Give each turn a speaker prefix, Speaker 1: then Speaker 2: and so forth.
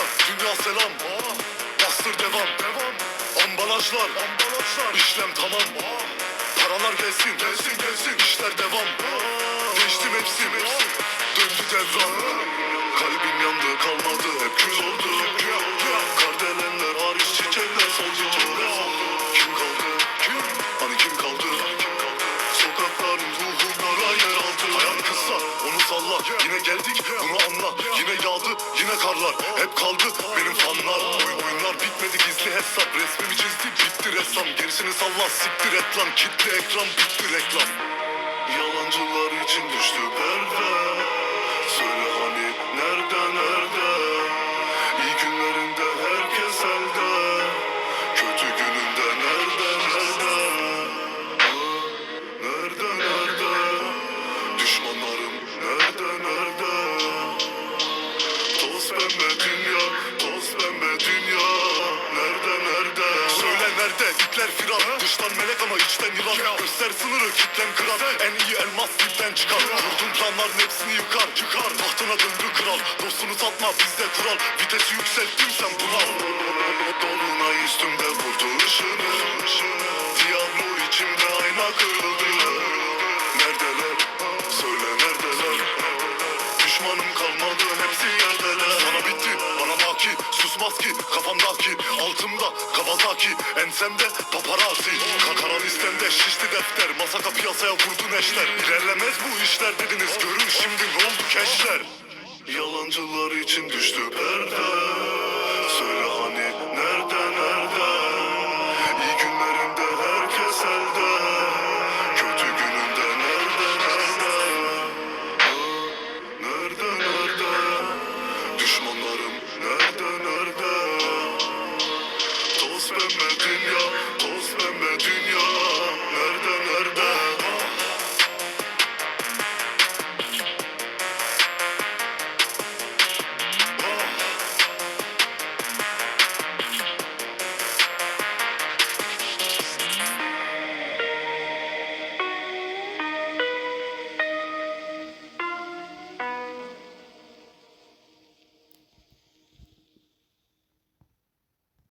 Speaker 1: selam dünya selam. Bastır devam. Devam. Ambalajlar ambalajlar. İşlem tamam. Aa. Paralar gelsin gelsin gelsin. İşler devam. Aa. Geçtim hepsi hepsi. Döndü devran. Kalbim yandı kalmadı. Hep kül oldu Kardelenler hariç çiçekler soldu. Kim kaldı? Kim? Hani kim kaldı? Sokakların ruhumlara yer aldı. Hayat kısa onu salla. Yine geldik bunu anla. Yine yalnız yine karlar Hep kaldı benim fanlar. Oyun oyunlar bitmedi gizli hesap. Resmimi çizdi bitti ressam. Gerisini salla siktir et lan. Kitle ekran bitti reklam. Yalancılar için düştü perde nerede ipler firar Dıştan melek ama içten yılan. Göster sınırı kitlem kırar. En iyi elmas dipten çıkar. Vurdum planların hepsini yıkar. Yıkar. Tahtına döndü kral. Dostunu satma bizde kural. Vitesi yükselttim sen bunal Dolunay üstümde vurdu ışını susmaz ki kafamdaki Altımda Kawasaki ensemde paparazzi. Kakara listemde şişti defter. Masaka piyasaya vurdu neşter. İlerlemez bu işler dediniz görün şimdi ne oldu keşler. Yalancılar için düştü perde